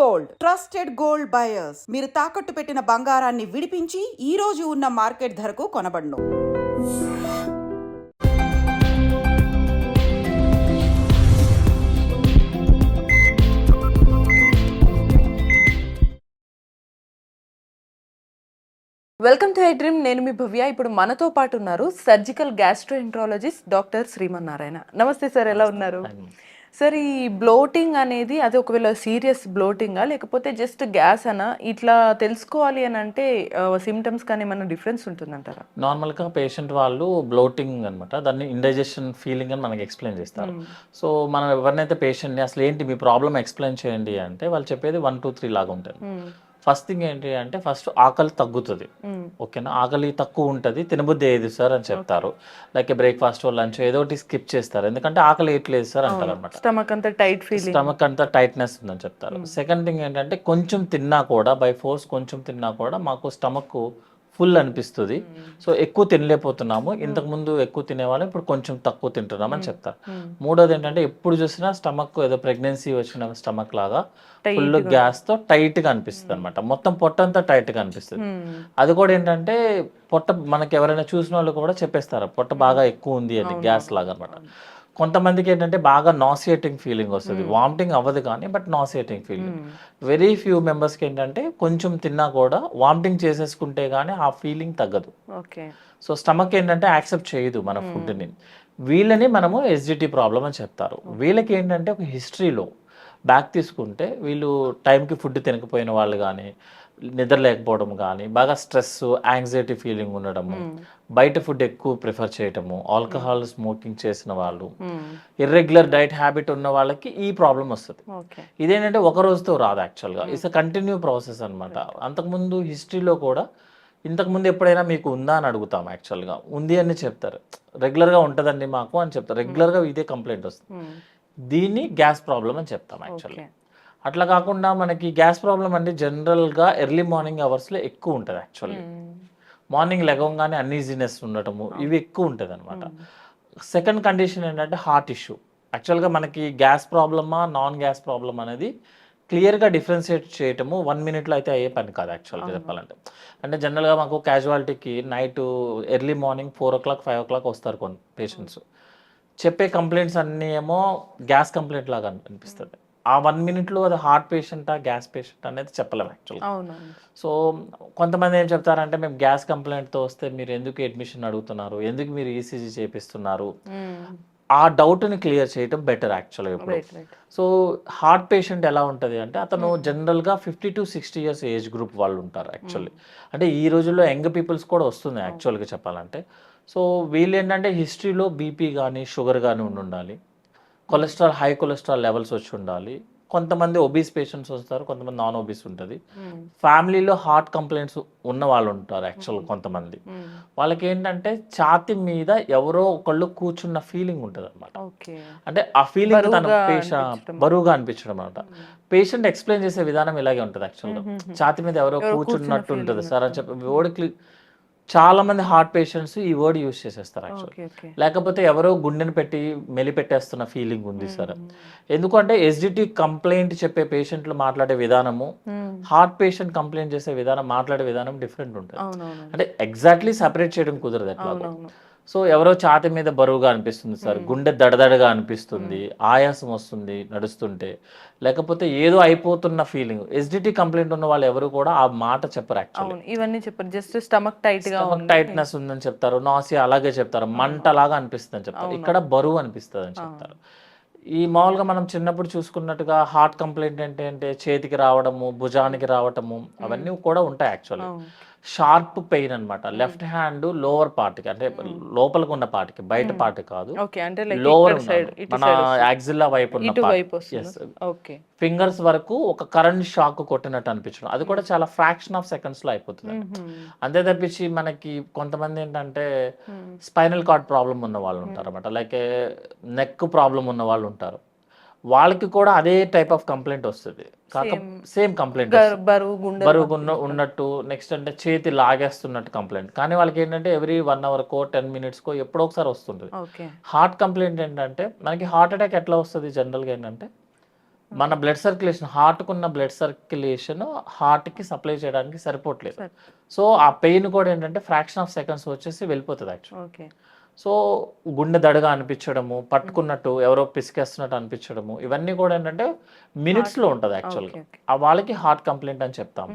Gold. Trusted gold buyers. మీరు తాకట్టు పెట్టిన బంగారాన్ని విడిపించి ఈ రోజు ఉన్న మార్కెట్ ధరకు కొనబడును. Welcome to I dream. నేను మీ భవ్య. ఇప్పుడు మనతో పాటు ఉన్నారు సర్జికల్ గ్యాస్ట్రోఎంట్రాలజిస్ట్ డాక్టర్ శ్రీమన్నారాయణ. నమస్తే సార్ ఎలా ఉన్నారు? సార్ ఈ బ్లోటింగ్ అనేది అది ఒకవేళ సీరియస్ బ్లోటింగా లేకపోతే జస్ట్ గ్యాస్ అనా? ఇట్లా తెలుసుకోవాలి అని అంటే సిమ్టమ్స్ కానీ ఏమైనా డిఫరెన్స్ ఉంటుందంటారా? నార్మల్గా పేషెంట్ వాళ్ళు బ్లోటింగ్ అనమాట దాన్ని ఇండైజెషన్ ఫీలింగ్ అని మనకి ఎక్స్ప్లెయిన్ చేస్తారు. సో మనం ఎవరినైతే పేషెంట్ని అసలు ఏంటి మీ ప్రాబ్లమ్ ఎక్స్ప్లెయిన్ చేయండి అంటే వాళ్ళు చెప్పేది వన్ టూ త్రీ లాగా ఉంటుంది ఫస్ట్ థింగ్ ఏంటి అంటే ఫస్ట్ ఆకలి తగ్గుతుంది. ఓకేనా? ఆకలి తక్కువ ఉంటుంది తినబుద్ధి ఏది సార్ అని చెప్తారు. లైక్ బ్రేక్ఫాస్ట్ లంచ్ ఏదో ఒకటి స్కిప్ చేస్తారు. ఎందుకంటే ఆకలి వేయట్లేదు సార్ అంటారు అనమాట స్టమక్ అంతా టైట్ ఫీలింగ్. స్టమక్ అంతా టైట్నెస్ ఉందని చెప్తారు. సెకండ్ థింగ్ ఏంటంటే కొంచెం తిన్నా కూడా బై ఫోర్స్ కొంచెం తిన్నా కూడా మాకు స్టమక్ ఫుల్ అనిపిస్తుంది. సో ఎక్కువ తినలేకపోతున్నాము. ఇంతకు ముందు ఎక్కువ తినేవాళ్ళం ఇప్పుడు కొంచెం తక్కువ తింటున్నామని చెప్తారు. మూడోది ఏంటంటే ఎప్పుడు చూసినా స్టమక్ ఏదో ప్రెగ్నెన్సీ వచ్చిన స్టమక్ లాగా ఫుల్ గ్యాస్తో టైట్గా అనిపిస్తుంది అనమాట మొత్తం పొట్ట అంతా టైట్గా అనిపిస్తుంది అది కూడా ఏంటంటే పొట్ట మనకి ఎవరైనా చూసిన వాళ్ళు కూడా చెప్పేస్తారు పొట్ట బాగా ఎక్కువ ఉంది అని గ్యాస్ లాగా అనమాట కొంతమందికి ఏంటంటే బాగా నాసియేటింగ్ ఫీలింగ్ వస్తుంది. వామిటింగ్ అవ్వదు కానీ but nauseating feeling very few మెంబర్స్కి ఏంటంటే కొంచెం తిన్నా కూడా వామిటింగ్ చేసేసుకుంటే కానీ ఆ ఫీలింగ్ తగ్గదు. ఓకే. సో స్టమక్ ఏంటంటే యాక్సెప్ట్ చేయదు మన ఫుడ్ని. వీళ్ళని మనము ఎస్జిటి ప్రాబ్లం అని చెప్తారు. వీళ్ళకి ఏంటంటే ఒక హిస్టరీలో బ్యాక్ తీసుకుంటే వీళ్ళు టైంకి ఫుడ్ తినకపోయిన వాళ్ళు కానీ నిద్ర లేకపోవడం కానీ బాగా స్ట్రెస్ యాంగ్జైటీ ఫీలింగ్ ఉండడము బయట ఫుడ్ ఎక్కువ ప్రిఫర్ చేయటము ఆల్కహాల్ స్మోకింగ్ చేసిన వాళ్ళు ఇర్రెగ్యులర్ డైట్ హ్యాబిట్ ఉన్న వాళ్ళకి ఈ ప్రాబ్లం వస్తుంది. ఇదేంటంటే ఒక రోజుతో రాదు యాక్చువల్గా ఇట్స్ అ కంటిన్యూ ప్రాసెస్ అనమాట అంతకుముందు హిస్టరీలో కూడా ఇంతకుముందు ఎప్పుడైనా మీకు ఉందా అని అడుగుతాం యాక్చువల్గా ఉంది అని చెప్తారు. రెగ్యులర్గా ఉంటుందండి మాకు అని చెప్తారు. రెగ్యులర్గా ఇదే కంప్లైంట్ వస్తుంది. దీన్ని గ్యాస్ ప్రాబ్లం అని చెప్తాం యాక్చువల్గా అట్లా కాకుండా మనకి గ్యాస్ ప్రాబ్లం అంటే జనరల్గా ఎర్లీ మార్నింగ్ అవర్స్లో ఎక్కువ ఉంటుంది యాక్చువల్లీ. మార్నింగ్ లెగవగానే అన్ఈజీనెస్ ఉండటము ఇవి ఎక్కువ ఉంటుంది అనమాట సెకండ్ కండిషన్ ఏంటంటే హార్ట్ ఇష్యూ. యాక్చువల్గా మనకి గ్యాస్ ప్రాబ్లమా నాన్ గ్యాస్ ప్రాబ్లమ్ అనేది క్లియర్గా డిఫరెన్షియేట్ చేయటము వన్ మినిట్లో అయితే అయ్యే పని కాదు యాక్చువల్గా చెప్పాలంటే. అంటే జనరల్గా మాకు క్యాజువాలిటీకి night early morning four o'clock five o'clock వస్తారు కొన్ని పేషెంట్స్. చెప్పే కంప్లైంట్స్ అన్నీ ఏమో గ్యాస్ కంప్లైంట్ లాగా అనిపిస్తుంది ఆ వన్ మినిట్లో అది హార్ట్ పేషెంటా గ్యాస్ పేషెంట్ అనేది చెప్పలేము యాక్చువల్గా సో కొంతమంది ఏం చెప్తారంటే మేము గ్యాస్ కంప్లైంట్తో వస్తే మీరు ఎందుకు అడ్మిషన్ అడుగుతున్నారు? ఎందుకు మీరు ఈసీజీ చేపిస్తున్నారు? ఆ డౌట్ని క్లియర్ చేయటం బెటర్ యాక్చువల్గా ఇప్పుడు. సో హార్ట్ పేషెంట్ ఎలా ఉంటుంది అంటే అతను జనరల్గా fifty to sixty years age group వాళ్ళు ఉంటారు యాక్చువల్లీ అంటే ఈ రోజుల్లో యంగ్ పీపుల్స్ కూడా వస్తుంది యాక్చువల్గా చెప్పాలంటే. సో వీళ్ళు ఏంటంటే హిస్టరీలో బీపీ కానీ షుగర్ కానీ ఉండి ఉండాలి. కొలెస్ట్రాల్ హై కొలెస్ట్రాల్ లెవెల్స్ వచ్చి ఉండాలి. కొంతమంది ఒబీస్ పేషెంట్స్ వస్తారు కొంతమంది నాన్ ఒబీస్ ఉంటుంది ఫ్యామిలీలో హార్ట్ కంప్లైంట్స్ ఉన్న వాళ్ళు ఉంటారు యాక్చువల్ కొంతమంది. వాళ్ళకి ఏంటంటే ఛాతి మీద ఎవరో ఒకళ్ళు కూర్చున్న ఫీలింగ్ ఉంటుంది అనమాట అంటే ఆ ఫీలింగ్ తన బరువుగా పేష అనిపించడం. బరువుగా అనిపించడం అనమాట పేషెంట్ ఎక్స్ప్లెయిన్ చేసే విధానం ఇలాగే ఉంటుంది యాక్చువల్గా ఛాతి మీద ఎవరో కూర్చున్నట్టు కూర్చున్న ఉంటుంది. సార్ అని చెప్పి వర్డ్ చాలా మంది హార్ట్ పేషెంట్స్ ఈ వర్డ్ యూస్ చేసేస్తారు యాక్చువల్ లేకపోతే ఎవరో గుండెని పెట్టి మెలి పెట్టేస్తున్న ఫీలింగ్ ఉంది సార్. ఎందుకంటే ఎస్డిటి కంప్లైంట్ చెప్పే పేషెంట్లు మాట్లాడే విధానము హార్ట్ పేషెంట్ కంప్లైంట్ చేసే విధానం మాట్లాడే విధానం డిఫరెంట్ ఉంటుంది. అంటే ఎగ్జాక్ట్లీ సపరేట్ చేయడం కుదరదు ఎట్లా సో ఎవరో ఛాతి మీద బరువుగా అనిపిస్తుంది సార్ గుండె దడదడగా అనిపిస్తుంది ఆయాసం వస్తుంది నడుస్తుంటే. లేకపోతే ఏదో అయిపోతున్న ఫీలింగ్ ఎస్డిటి కంప్లైంట్ ఉన్న వాళ్ళు ఎవరు కూడా ఆ మాట చెప్పరు యాక్చువల్లీ ఇవన్నీ చెప్పారు. జస్ట్ స్టమక్ టైట్గా టైట్నెస్ ఉందని చెప్తారు నాసియా అలాగే చెప్తారు మంట లాగా అనిపిస్తుంది అని చెప్తారు ఇక్కడ బరువు అనిపిస్తుంది అని చెప్తారు. ఈ మామూలుగా మనం చిన్నప్పుడు చూసుకున్నట్టుగా హార్ట్ కంప్లైంట్ అంటే అంటే చేతికి రావడము భుజానికి రావటము అవన్నీ కూడా ఉంటాయి యాక్చువల్లీ అవును. షార్ప్ పెయిన్ అన్నమాట. లెఫ్ట్ హ్యాండ్ లోవర్ పార్ట్కి అంటే లోపలికి ఉన్న పార్ట్కి బయట పార్ట్ కాదు. లోవర్ మన. యాక్సిల్లా వైపు ఉన్న ఫింగర్స్ వరకు ఒక కరెంట్ షాక్ కొట్టినట్టు అనిపించడం. అది కూడా చాలా ఫ్రాక్షన్ ఆఫ్ సెకండ్స్లో అయిపోతుంది అంతే తప్పించి మనకి కొంతమంది ఏంటంటే స్పైనల్ కార్డ్ ప్రాబ్లం ఉన్న వాళ్ళు ఉంటారు అనమాట లైక్ నెక్ ప్రాబ్లం ఉన్న వాళ్ళు ఉంటారు. వాళ్ళకి కూడా అదే టైప్ ఆఫ్ కంప్లైంట్ వస్తుంది. కాక సేమ్ కంప్లైంట్ బరువు ఉన్నట్టు నెక్స్ట్ అంటే చేతి లాగేస్తున్నట్టు కంప్లైంట్ కానీ వాళ్ళకి ఏంటంటే ఎవ్రీ వన్ అవర్కో టెన్ మినిట్స్కో ఎప్పుడో ఒకసారి వస్తుంటుంది. ఓకే. హార్ట్ కంప్లైంట్ ఏంటంటే మనకి హార్ట్ అటాక్ ఎట్లా వస్తుంది జనరల్గా ఏంటంటే మన బ్లడ్ సర్క్యులేషన్ హార్ట్కు ఉన్న బ్లడ్ సర్క్యులేషన్ హార్ట్కి సప్లై చేయడానికి సరిపోవట్లేదు. సరే. సో ఆ పెయిన్ కూడా ఏంటంటే ఫ్రాక్షన్ ఆఫ్ సెకండ్స్ వచ్చేసి వెళ్ళిపోతుంది యాక్చువల్ ఓకే. సో గుండె దడగా అనిపించడము పట్టుకున్నట్టు ఎవరో పిసికేస్తున్నట్టు అనిపించడము ఇవన్నీ కూడా ఏంటంటే మినిట్స్లో ఉంటుంది యాక్చువల్గా వాళ్ళకి హార్ట్ కంప్లైంట్ అని చెప్తాము.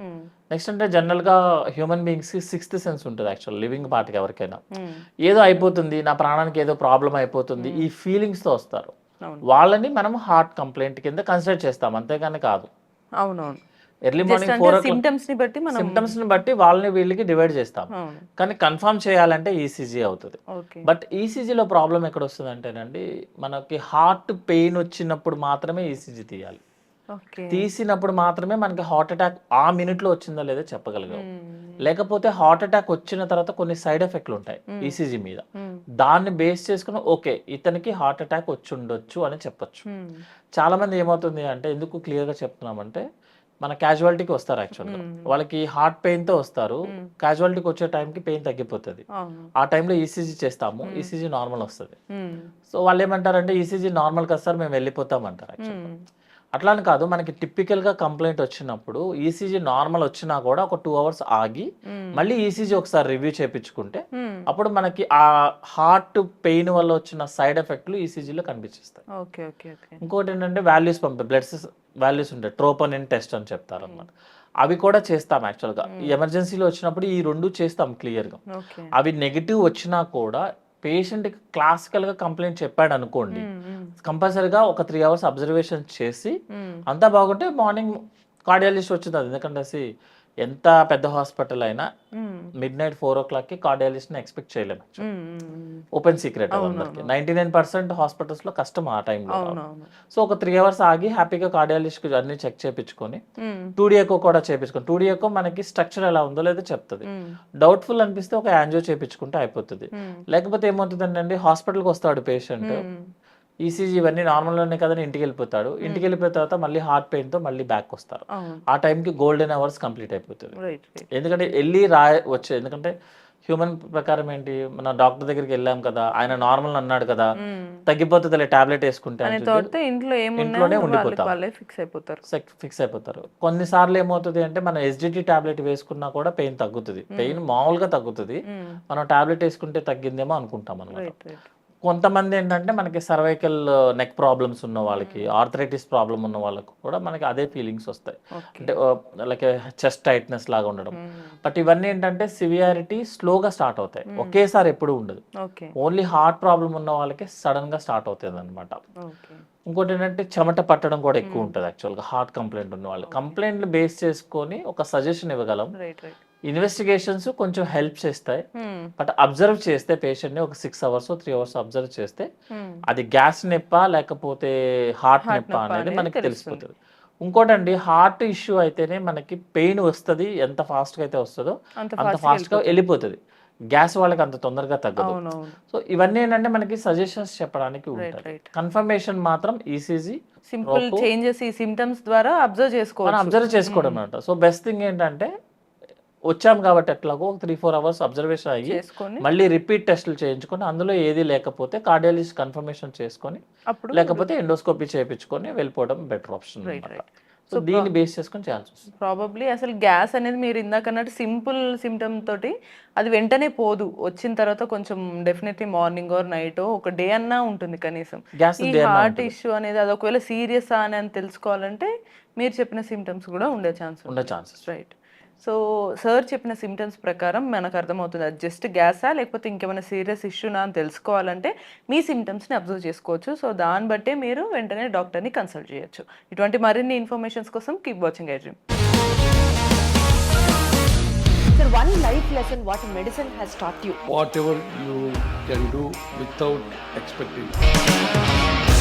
నెక్స్ట్ అంటే జనరల్గా హ్యూమన్ బీయింగ్స్కి సిక్స్త్ సెన్స్ ఉంటుంది యాక్చువల్ లివింగ్ పార్ట్కి ఎవరికైనా. మ్మ్. ఏదో అయిపోతుంది నా ప్రాణానికి ఏదో ప్రాబ్లం అయిపోతుంది ఈ ఫీలింగ్స్తో వస్తారు. అవును. వాళ్ళని మనం హార్ట్ కంప్లైంట్ కింద కన్సిడర్ చేస్తాం అంతేగాని కాదు. అవునను ఎర్లీ మార్నింగ్ ఫోర్ సిమ్టమ్స్ని బట్టి మనం సిమ్టమ్స్ని బట్టి వాళ్ళని వీళ్ళకి డివైడ్ చేస్తాం. కానీ కన్ఫర్మ్ చేయాలంటే ఈసీజీ అవుతుంది. బట్ ఈసీజీలో ప్రాబ్లం ఎక్కడ వస్తుంది అంటేనండి మనకి హార్ట్ పెయిన్ వచ్చినప్పుడు మాత్రమే ఈసీజీ తీయాలి. ఓకే. తీసినప్పుడు మాత్రమే మనకి హార్ట్ అటాక్ ఆ మినిట్లో వచ్చిందో లేదో చెప్పగలిగాం. లేకపోతే హార్ట్ అటాక్ వచ్చిన తర్వాత కొన్ని సైడ్ ఎఫెక్ట్లు ఉంటాయి ఈసీజీ మీద. మ్మ్. దాన్ని బేస్ చేసుకుని ఓకే ఇతనికి హార్ట్ అటాక్ వచ్చి ఉండొచ్చు అని చెప్పొచ్చు. చాలా మంది ఏమవుతుంది అంటే ఎందుకు క్లియర్గా చెప్తున్నామంటే మన క్యాజువాలిటీకి వస్తారు యాక్చువల్గా వాళ్ళకి హార్ట్ పెయిన్తో వస్తారు. క్యాజువాలిటీకి వచ్చే టైంకి పెయిన్ తగ్గిపోతుంది. ఆ టైంలో ఈసీజీ చేస్తాము. ఈసీజీ నార్మల్ వస్తుంది. సో వాళ్ళు ఏమంటారంటే ఈసీజీ నార్మల్ కదా సార్ మేము వెళ్ళిపోతాం అంటారు యాక్చువల్గా. అట్లా అని కాదు మనకి టిపికల్గా కంప్లైంట్ వచ్చినప్పుడు ఈసీజీ నార్మల్ వచ్చినా కూడా ఒక టూ అవర్స్ ఆగి. మళ్ళీ ఈసీజీ ఒకసారి రివ్యూ చేయించుకుంటే. అప్పుడు మనకి ఆ హార్ట్ పెయిన్ వల్ల వచ్చిన సైడ్ ఎఫెక్ట్లు ఈసీజీలో కనిపించేస్తాయి. Okay okay okay. ఇంకోటి ఏంటంటే వాల్యూస్ పంపే బ్లడ్ వాల్యూస్ ఉంటాయి. ట్రోపనిన్ టెస్ట్ అని చెప్తారు అనమాట అవి కూడా చేస్తాం యాక్చువల్గా ఎమర్జెన్సీలో వచ్చినప్పుడు ఈ రెండు చేస్తాం క్లియర్గా అవి నెగిటివ్ వచ్చినా కూడా పేషెంట్కి క్లాసికల్గా కంప్లైంట్ చెప్పాడు అనుకోండి. కంపల్సరీగా ఒక త్రీ అవర్స్ అబ్జర్వేషన్ చేసి మ్మ్. అంతా బాగుంటే మార్నింగ్ కార్డియాలజిస్ట్ వచ్చింది అది ఎందుకంటే ఎంత పెద్ద హాస్పిటల్ అయినా. మిడ్ నైట్ ఫోర్ ఓ క్లాక్కి కార్డియాలజిస్ట్ని ఎక్స్పెక్ట్ చేయలేము మ్మ్. మ్మ్. ఓపెన్ సీక్రెట్ అందరికి నైంటీ నైన్ పర్సెంట్ హాస్పిటల్స్లో కష్టం ఆ టైంలో సో ఒక త్రీ అవర్స్ ఆగి హ్యాపీగా కార్డియాలజిస్ట్ అన్ని చెక్ చేయించుకొని మ్మ్. టూ ఎకో కూడా చేయించుకొని టూ ఎకో మనకి స్ట్రక్చర్ ఎలా ఉందో లేదో చెప్తుంది. డౌట్ఫుల్ అనిపిస్తే ఒక యాంజియో చేయించుకుంటే అయిపోతుంది మ్మ్. లేకపోతే ఏమవుతుందండి హాస్పిటల్కి వస్తాడు పేషెంట్. ఈసీజీ ఇవన్నీ నార్మల్లోనే కదని ఇంటికి వెళ్ళిపోతాడు ఇంటికి వెళ్ళిపోయిన తర్వాత మళ్ళీ హార్ట్ పెయిన్తో మళ్ళీ బ్యాక్ వస్తారు. ఆ టైంకి గోల్డెన్ అవర్స్ కంప్లీట్ అయిపోతుంది. ఎందుకంటే వెళ్ళి రా వచ్చే ఎందుకంటే హ్యూమన్ ప్రకారం ఏంటి? మన డాక్టర్ దగ్గరికి వెళ్ళాం కదా ఆయన నార్మల్ అన్నాడు కదా తగ్గిపోతుందిలే టాబ్లెట్ వేసుకుంటే ఇంట్లోనే ఏమున్నాయో వాళ్ళకి ఉండిపోతాం. వాళ్ళే ఫిక్స్ అయిపోతారు. ఫిక్స్ అయిపోతారు. కొన్నిసార్లు ఏమవుతుంది అంటే మనం ఎస్డిటి టాబ్లెట్ వేసుకున్నా కూడా పెయిన్ తగ్గుతుంది. పెయిన్ మామూలుగా తగ్గుతుంది. మనం టాబ్లెట్ వేసుకుంటే తగ్గిందేమో అనుకుంటాం అనమాట కొంతమంది ఏంటంటే మనకి సర్వైకల్ నెక్ ప్రాబ్లమ్స్ ఉన్న వాళ్ళకి ఆర్థరైటిస్ ప్రాబ్లం ఉన్న వాళ్ళకి కూడా మనకి అదే ఫీలింగ్స్ వస్తాయి. అంటే లైక్ చెస్ట్ టైట్నెస్ లాగా ఉండడం. బట్ ఇవన్నీ ఏంటంటే సివియారిటీ స్లోగా స్టార్ట్ అవుతాయి. ఒకేసారి ఎప్పుడు ఉండదు. ఓన్లీ హార్ట్ ప్రాబ్లం ఉన్న వాళ్ళకి సడన్గా స్టార్ట్ అవుతుంది అనమాట ఇంకోటి ఏంటంటే చెమట పట్టడం కూడా ఎక్కువ ఉంటుంది యాక్చువల్గా హార్ట్ కంప్లైంట్ ఉన్న వాళ్ళు. కంప్లైంట్లు బేస్ చేసుకొని ఒక సజెషన్ ఇవ్వగలం. ఇన్వెస్టిగేషన్స్ కొంచెం హెల్ప్ చేస్తాయి. బట్ అబ్జర్వ్ చేస్తే పేషెంట్ని ఒక six hours three hours observe చేస్తే అది గ్యాస్ నొప్ప లేకపోతే హార్ట్ నొప్ప అనేది మనకి. తెలిసిపోతుంది. ఇంకోటండి హార్ట్ ఇష్యూ అయితేనే మనకి పెయిన్ వస్తుంది ఎంత ఫాస్ట్గా అయితే వస్తుందో అంత fast గా ఫాస్ట్గా వెళ్ళిపోతుంది. గ్యాస్ వాళ్ళకి అంత తొందరగా తగ్గదు. సో ఇవన్నీ ఏంటంటే మనకి సజెషన్స్ చెప్పడానికి ఉంటాయి. కన్ఫర్మేషన్ మాత్రం ఈసీజీ సింపుల్. చేంజెస్ ఈ సిమ్టమ్స్ ద్వారా అబ్జర్వ్ మనం చేసుకోవచ్చు అబ్జర్వ్ చేసుకోవడం అనమాట సో బెస్ట్ థింగ్ ఏంటంటే వచ్చాం కాబట్టి ఎట్లాగో త్రీ ఫోర్ అవర్స్ అబ్జర్వేషన్ అయ్యి చేసుకొని మళ్ళీ రిపీట్ టెస్టులు చేయించుకొని అందులో ఏది లేకపోతే కార్డియాలజిస్ట్ కన్ఫర్మేషన్ చేసుకొని అప్పుడు లేకపోతే ఎండోస్కోపీ చేయించుకొని వెళ్ళిపోవడం బెటర్ ఆప్షన్ సో దీన్ని బేస్ చేసుకొని చేయాల్సి వస్తుంది. ప్రాబబ్లీ అసలు గ్యాస్ అనేది మీరు ఇందాక అన్నట్టు సింపుల్ సిమ్టమ్ తోటి అది వెంటనే పోదు. వచ్చిన తర్వాత కొంచెం డెఫినెట్లీ మార్నింగ్ ఆర్ నైట్ ఒక డే అన్నా ఉంటుంది కనీసం. ఈ హార్ట్ ఇష్యూ అనేది అది ఒకవేళ సీరియస్ అని అని తెలుసుకోవాలంటే మీరు చెప్పిన సిమ్టమ్స్ కూడా ఉండే ఛాన్స్ ఉండే ఛాన్సెస్. రైట్ సో సార్ చెప్పిన సిమ్టమ్స్ ప్రకారం మనకు అర్థమవుతుంది అది జస్ట్ గ్యాసా లేకపోతే ఇంకేమైనా సీరియస్ ఇష్యూనా అని తెలుసుకోవాలంటే మీ సిమ్టమ్స్ని అబ్జర్వ్ చేసుకోవచ్చు సో దాన్ని బట్టే మీరు వెంటనే డాక్టర్ని కన్సల్ట్ చేయొచ్చు ఇటువంటి మరిన్ని ఇన్ఫర్మేషన్స్ కోసం keep watching I dream Sir, one life lesson what medicine has taught you. whatever you can do without expecting.